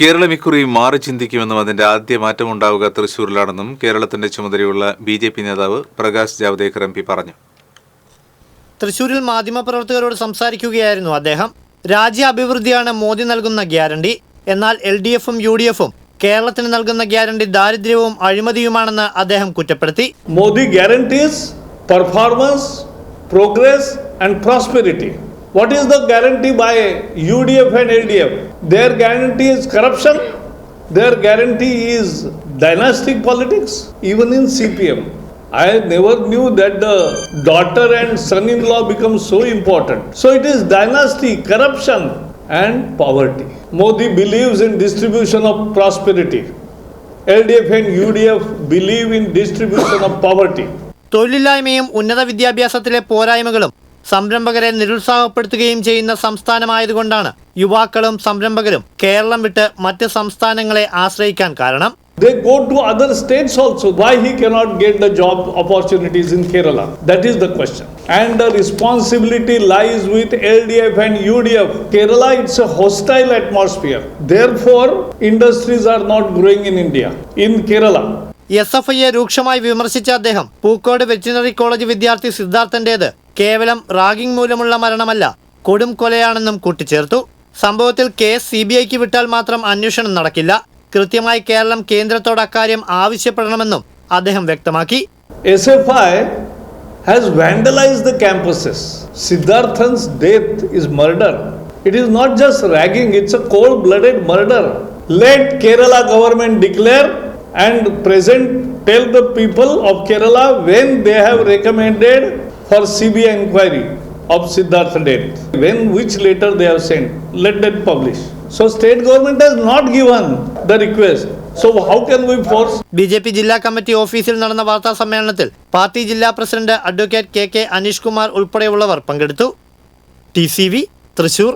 കേരളം ഇക്കുറി മാറി ചിന്തിക്കുമെന്നും അതിന്റെ ആദ്യ മാറ്റം ഉണ്ടാവുക തൃശൂരിലാണെന്നും കേരളത്തിന്റെ ചുമതലയുള്ള ബി ജെ പി നേതാവ് പ്രകാശ് ജാവ്ദേക്കർ എം പി പറഞ്ഞു. തൃശൂരിൽ മാധ്യമപ്രവർത്തകരോട് സംസാരിക്കുകയായിരുന്നു അദ്ദേഹം. രാജ്യ അഭിവൃദ്ധിയാണ് മോദി നൽകുന്ന ഗ്യാരണ്ടി. എന്നാൽ എൽ ഡി എഫും യു ഡി എഫും കേരളത്തിന് നൽകുന്ന ഗ്യാരണ്ടി ദാരിദ്ര്യവും അഴിമതിയുമാണെന്ന് അദ്ദേഹം കുറ്റപ്പെടുത്തി. Modi guarantees performance progress and prosperity. What is the guarantee by UDF and LDF? Their guarantee is corruption, their guarantee is dynastic politics, even in CPM. I never knew that the daughter and son in law become so important. So it is dynasty, corruption, and poverty. Modi believes in distribution of prosperity. LDF and UDF believe in distribution of poverty. തൊഴിലില്ലായ്മയും ഉന്നത വിദ്യാഭ്യാസത്തിലെ പോരായ്മകളും സംരംഭകരെ നിരുത്സാഹപ്പെടുത്തുകയും ചെയ്യുന്ന സംസ്ഥാനമായതുകൊണ്ടാണ് യുവാക്കളും സംരംഭകരും കേരളം വിട്ട് മറ്റ് സംസ്ഥാനങ്ങളെ ആശ്രയിക്കാൻ കാരണം They go to other states also. Why he cannot get the job opportunities in Kerala? That is the question. And the responsibility lies with LDF and UDF. Kerala, it's a hostile atmosphere. Therefore, industries are not growing in India, in Kerala. S F ഐയെ രൂക്ഷമായി വിമർശിച്ച അദ്ദേഹം Pookode veterinary college വിദ്യാർത്ഥി സിദ്ധാർത്ഥന്റേത് കേവലം ragging മൂലമുള്ള മരണമല്ല കൊടും കൊലയാണെന്നും കൂട്ടിച്ചേർത്തു. സംഭവത്തിൽ കേസ് സി ബി ഐക്ക് വിട്ടാൽ മാത്രം അന്വേഷണം നടക്കില്ല. കൃത്യമായി കേരളം കേന്ദ്രത്തോട് അക്കാര്യം ആവശ്യപ്പെടണമെന്നും അദ്ദേഹം വ്യക്തമാക്കി. S F I has vandalise the campuses Siddharthan's death is murder it is not just ragging it's a cold blooded murder let Kerala government declare and present tell the people of Kerala when they have recommend for CBI inquiry of Siddhartha death. When, which letter they have sent, let them publish. So state government has not given the request. So how can we force B J P ജില്ലാ committee ഓഫീസിൽ നടന്ന വാർത്താ സമ്മേളനത്തിൽ party ജില്ലാ president advocate K K Aneesh Kumar ഉൾപ്പെടെയുള്ളവർ പങ്കെടുത്തു T C V Thrissur